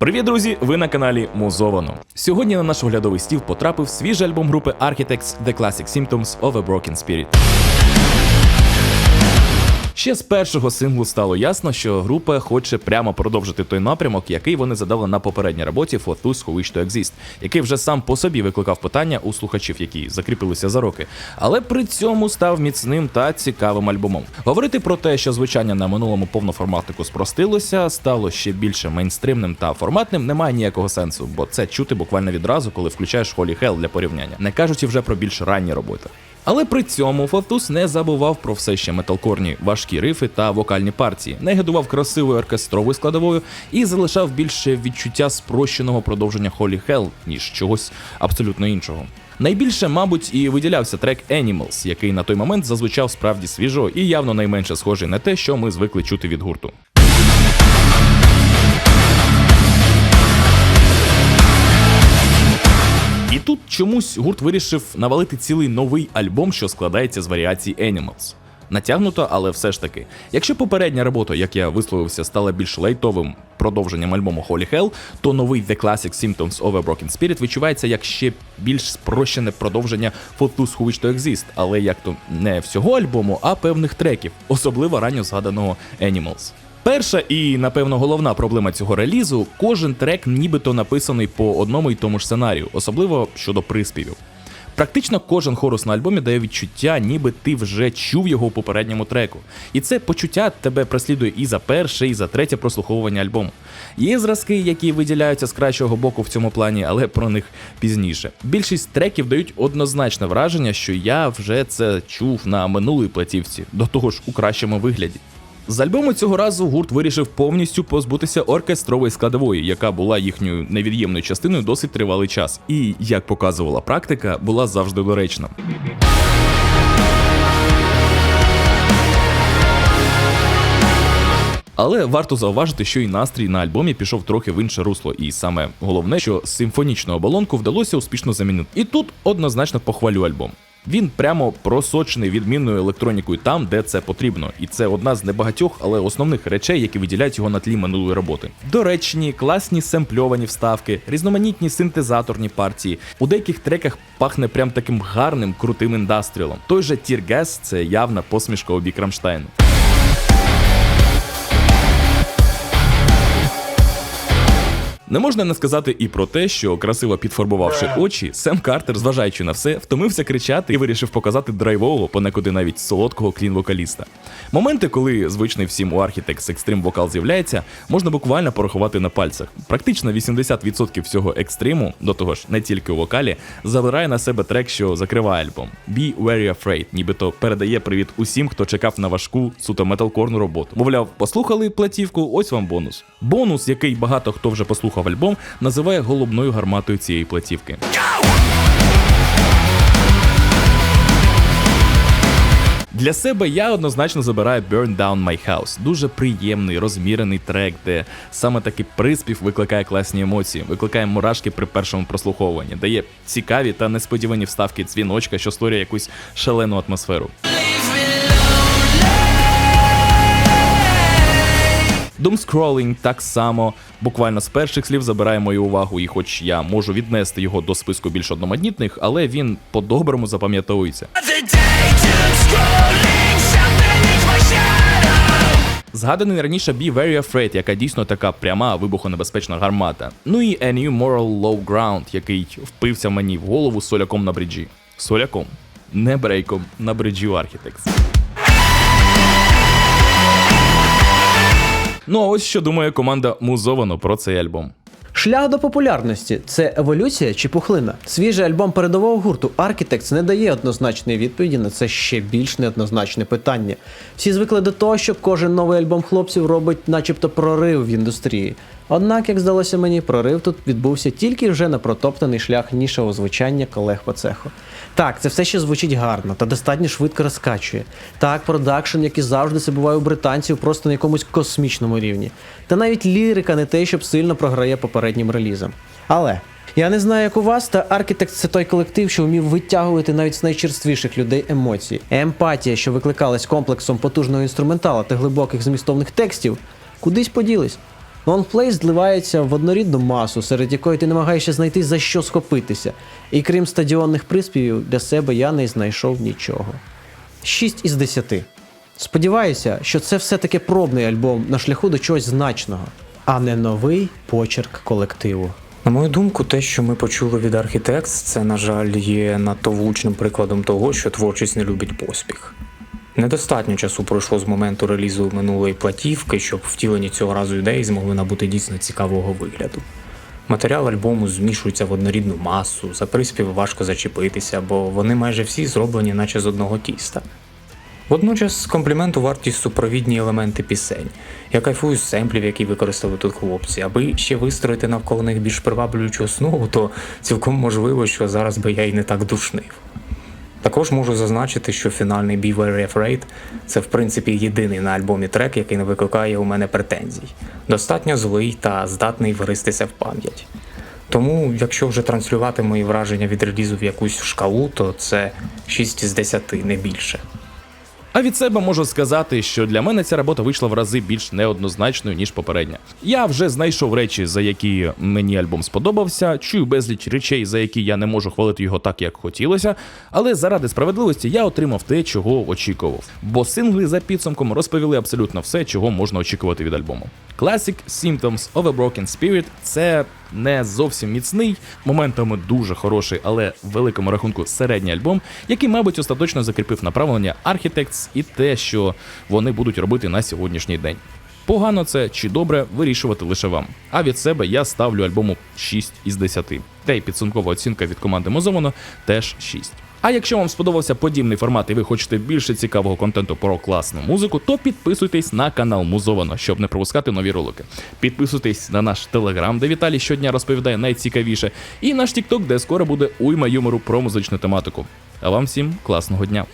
Привіт, друзі! Ви на каналі Музовано. Сьогодні на наш оглядовий стіл потрапив свіжий альбом групи Architects The Classic Symptoms of a Broken Spirit. Ще з першого синглу стало ясно, що група хоче прямо продовжити той напрямок, який вони задали на попередній роботі For Those Who Wish to Exist, який вже сам по собі викликав питання у слухачів, які закріпилися за роки, але при цьому став міцним та цікавим альбомом. Говорити про те, що звучання на минулому повноформатику спростилося, стало ще більше мейнстримним та форматним, немає ніякого сенсу, бо це чути буквально відразу, коли включаєш Holy Hell для порівняння, не кажучи вже про більш ранні роботи. Але при цьому Фортус не забував про все ще металкорні важкі рифи та вокальні партії, не гидував красивою оркестровою складовою і залишав більше відчуття спрощеного продовження Holy Hell, ніж чогось абсолютно іншого. Найбільше, мабуть, і виділявся трек Animals, який на той момент зазвучав справді свіжо і явно найменше схожий на те, що ми звикли чути від гурту. Тут чомусь гурт вирішив навалити цілий новий альбом, що складається з варіацій Animals. Натягнуто, але все ж таки. Якщо попередня робота, як я висловився, стала більш лайтовим продовженням альбому Holy Hell, то новий The Classic Symptoms of a Broken Spirit відчувається як ще більш спрощене продовження For Those Who Wish to Exist, але як то не всього альбому, а певних треків, особливо ранньо згаданого Animals. Перша і, напевно, головна проблема цього релізу кожен трек нібито написаний по одному й тому ж сценарію, особливо щодо приспівів. Практично кожен хорус на альбомі дає відчуття, ніби ти вже чув його у попередньому треку. І це почуття тебе преслідує і за перше, і за третє прослуховування альбому. Є зразки, які виділяються з кращого боку в цьому плані, але про них пізніше. Більшість треків дають однозначне враження, що я вже це чув на минулій платівці, до того ж у кращому вигляді. З альбому цього разу гурт вирішив повністю позбутися оркестрової складової, яка була їхньою невід'ємною частиною досить тривалий час, і, як показувала практика, була завжди доречна. Але варто зауважити, що і настрій на альбомі пішов трохи в інше русло, і саме головне, що симфонічну оболонку вдалося успішно замінити. І тут однозначно похвалю альбом. Він прямо просочений відмінною електронікою там, де це потрібно, і це одна з небагатьох, але основних речей, які виділяють його на тлі минулої роботи. Доречні, класні семпльовані вставки, різноманітні синтезаторні партії. У деяких треках пахне прям таким гарним крутим індастріалом. Той же Тіргес це явна посмішка у Рамштайну. Не можна не сказати і про те, що красиво підфарбувавши очі, Сем Картер, зважаючи на все, втомився кричати і вирішив показати драйвового, понекуди навіть солодкого клін-вокаліста. Моменти, коли звичний всім у Architects екстрим вокал з'являється, можна буквально порахувати на пальцях. Практично 80% всього екстриму, до того ж, не тільки у вокалі, забирає на себе трек, що закриває альбом. Be Very Afraid, нібито передає привіт усім, хто чекав на важку суто металкорну роботу. Мовляв, послухали платівку, ось вам бонус. Бонус, який багато хто вже послухав альбом, називає головною гарматою цієї платівки. Для себе я однозначно забираю Burn Down My House. Дуже приємний, розмірений трек, де саме такий приспів викликає класні емоції, викликає мурашки при першому прослуховуванні, дає цікаві та несподівані вставки дзвіночка, що створює якусь шалену атмосферу. Doomscrolling так само буквально з перших слів забирає мою увагу, і хоч я можу віднести його до списку більш одноманітних, але він по-доброму запам'ятовується. Згаданий раніше Be Very Afraid, яка дійсно така пряма вибухонебезпечна гармата. Ну і A New Moral Low Ground, який впився мені в голову соляком на бриджі. Соляком, не брейком на бриджі Architects. Ну а ось що думає команда Музовано про цей альбом. Шлях до популярності це еволюція чи пухлина. Свіжий альбом передового гурту Architects не дає однозначної відповіді на це ще більш неоднозначне питання. Всі звикли до того, що кожен новий альбом хлопців робить, начебто, прорив в індустрії. Однак, як здалося мені, прорив тут відбувся тільки вже на протоптаний шлях нішевого звучання колег по цеху. Так, це все ще звучить гарно та достатньо швидко розкачує. Так, продакшн, як і завжди, це буває у британців просто на якомусь космічному рівні. Та навіть лірика не те, щоб сильно програє попереднім релізам. Але я не знаю, як у вас, та Architects – це той колектив, що вмів витягувати навіть з найчерствіших людей емоції. Емпатія, що викликалась комплексом потужного інструментала та глибоких змістовних текстів, кудись поділись. Лонгплей зливається в однорідну масу, серед якої ти намагаєшся знайти за що схопитися. І крім стадіонних приспівів, для себе я не знайшов нічого. 6 із 10. Сподіваюся, що це все-таки пробний альбом на шляху до чогось значного, а не новий почерк колективу. На мою думку, те, що ми почули від Architects, це, на жаль, є надто влучним прикладом того, що творчість не любить поспіх. Недостатньо часу пройшло з моменту релізу минулої платівки, щоб втілені цього разу ідеї змогли набути дійсно цікавого вигляду. Матеріал альбому змішується в однорідну масу, за приспіви важко зачепитися, бо вони майже всі зроблені, наче з одного тіста. Водночас компліменту вартість супровідні елементи пісень. Я кайфую з семплів, які використали тут хлопці. Аби ще вистроїти навколо них більш приваблюючу основу, то цілком можливо, що зараз би я і не так душнив. Також можу зазначити, що фінальний Be Very Afraid – це в принципі єдиний на альбомі трек, який не викликає у мене претензій. Достатньо злий та здатний виристися в пам'ять. Тому, якщо вже транслювати мої враження від релізу в якусь шкалу, то це 6 з 10, не більше. А від себе можу сказати, що для мене ця робота вийшла в рази більш неоднозначною, ніж попередня. Я вже знайшов речі, за які мені альбом сподобався, чую безліч речей, за які я не можу хвалити його так, як хотілося. Але заради справедливості я отримав те, чого очікував. Бо сингли за підсумком розповіли абсолютно все, чого можна очікувати від альбому. Classic Symptoms of a Broken Spirit це не зовсім міцний, моментами дуже хороший, але в великому рахунку середній альбом, який, мабуть, остаточно закріпив направлення Architects і те, що вони будуть робити на сьогоднішній день. Погано це чи добре вирішувати лише вам. А від себе я ставлю альбому 6 із 10. Та й підсумкова оцінка від команди Мозовано теж 6. А якщо вам сподобався подібний формат і ви хочете більше цікавого контенту про класну музику, то підписуйтесь на канал Музовано, щоб не пропускати нові ролики. Підписуйтесь на наш телеграм, де Віталій щодня розповідає найцікавіше, і наш Тікток, де скоро буде уйма юмору про музичну тематику. А вам всім класного дня!